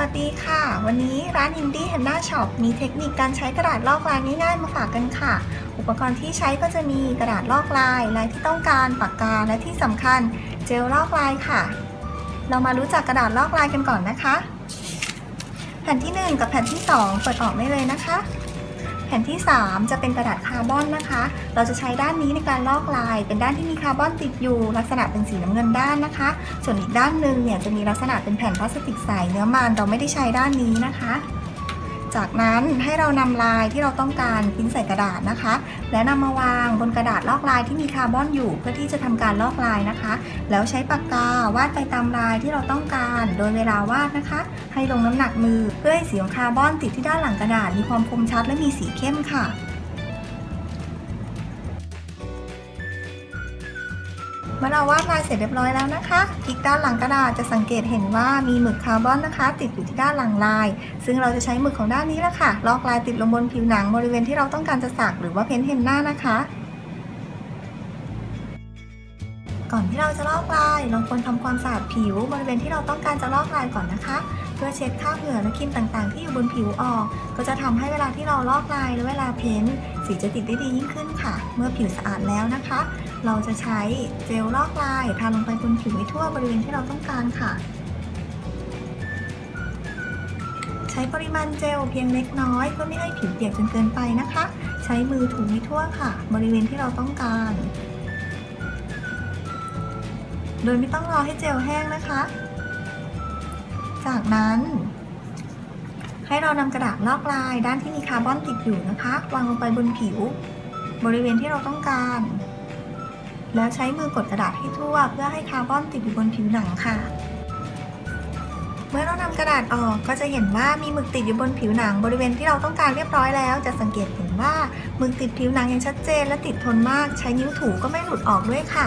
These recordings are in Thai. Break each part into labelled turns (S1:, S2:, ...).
S1: วัสดีค่ะ วันนี้ร้านอินดี้แฮนด้าช็อปมีเทคนิคการใช้กระดาษลอกลายง่ายๆมาฝากกันค่ะ อุปกรณ์ที่ใช้ก็จะมีกระดาษลอกลาย ลายที่ต้องการปากกาและที่สำคัญเจลลอกลายค่ะ เรามารู้จักกระดาษลอกลายกันก่อนนะคะ แผ่นที่ 1 กับแผ่นที่ 2 เปิดออกได้เลยนะคะ แผ่นที่ 3 จะเป็นกระดาษคาร์บอนนะคะ เราจะใช้ด้านนี้ในการลอกลาย เป็นด้านที่มีคาร์บอนติดอยู่ ลักษณะเป็นสีน้ำเงินด้านนะคะ ส่วนอีกด้านหนึ่งเนี่ยจะมีลักษณะเป็นแผ่นพลาสติกใสเนื้อมันเราไม่ได้ใช้ด้านนี้นะคะ จากนั้นให้เรานำลายที่เราต้องการพิมพ์ใส่กระดาษนะคะ และนำมาวางบนกระดาษลอกลายที่มีคาร์บอนอยู่ เพื่อที่จะทำการลอกลายนะคะ แล้วใช้ปากกาวาดไปตามลายที่เราต้องการ โดยเวลาวาดนะคะ ให้ลงน้ำหนักมือเพื่อให้สีของคาร์บอนติดที่ด้านหลังกระดาษมีความคมชัดและมีสีเข้มค่ะ มื่อเราวาดลายเสร็จเรียบร้อยแล้วนะคะพลิกด้านหลังกระดาษจะสังเกตเห็นว่ามีหมึกคาร์บอนนะคะ ติดอยู่ที่ด้านหลังลาย ซึ่งเราจะใช้หมึกของด้านนี้แหละค่ะ ลอกลายติดลงบนผิวหนังบริเวณที่เราต้องการจะสักหรือว่าเพ้นท์เฮนหน่านะคะ ก่อนที่เราจะลอกลายเราควรทำความสะอาดผิว บริเวณที่เราต้องการจะลอกลายก่อนนะคะ เพื่อเช็ดคราบเหงื่อและครีมต่างๆ ที่อยู่บนผิวออก ก็จะทำให้เวลาที่เราลอกลายและเวลาเพ้นท์ สีจะติดได้ดียิ่งขึ้นค่ะ เมื่อผิวสะอาดแล้วนะคะ เราจะใช้เจลลอกลายทาลงไปบนผิวให้ทั่วบริเวณที่เราต้องการค่ะ ใช้ปริมาณเจลเพียงเล็กน้อยเพื่อไม่ให้ผิวเปียกจนเกินไปนะคะ ใช้มือถูให้ทั่วค่ะ บริเวณที่เราต้องการ โดยไม่ต้องรอให้เจลแห้งนะคะ จากนั้น ให้เรานำกระดาษลอกลายด้านที่มีคาร์บอนติดอยู่นะคะ วางลงไปบนผิว บริเวณที่เราต้องการ แล้วใช้มือกดกระดาษให้ทั่ว เพื่อให้คาร์บอนติดอยู่บนผิวหนังค่ะ เมื่อเรานำกระดาษออกก็จะเห็นว่ามีหมึกติดอยู่บนผิวหนัง บริเวณที่เราต้องการเรียบร้อยแล้ว จะสังเกตเห็นว่าหมึกติดผิวหนังอย่างชัดเจน และติดทนมาก ใช้นิ้วถูก็ไม่หลุดออกด้วยค่ะ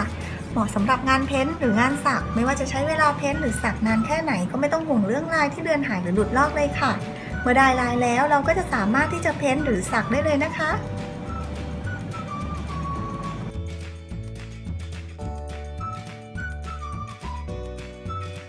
S1: เหมาะสำหรับงานเพ้นท์หรืองานสัก ไม่ว่าจะใช้เวลาเพ้นท์หรือสักนานแค่ไหนก็ไม่ต้องห่วงเรื่องลายที่เลือนหายหรือหลุดลอกเลยค่ะ เมื่อได้ลายแล้วเราก็จะสามารถที่จะเพ้นท์หรือสักได้เลยนะคะ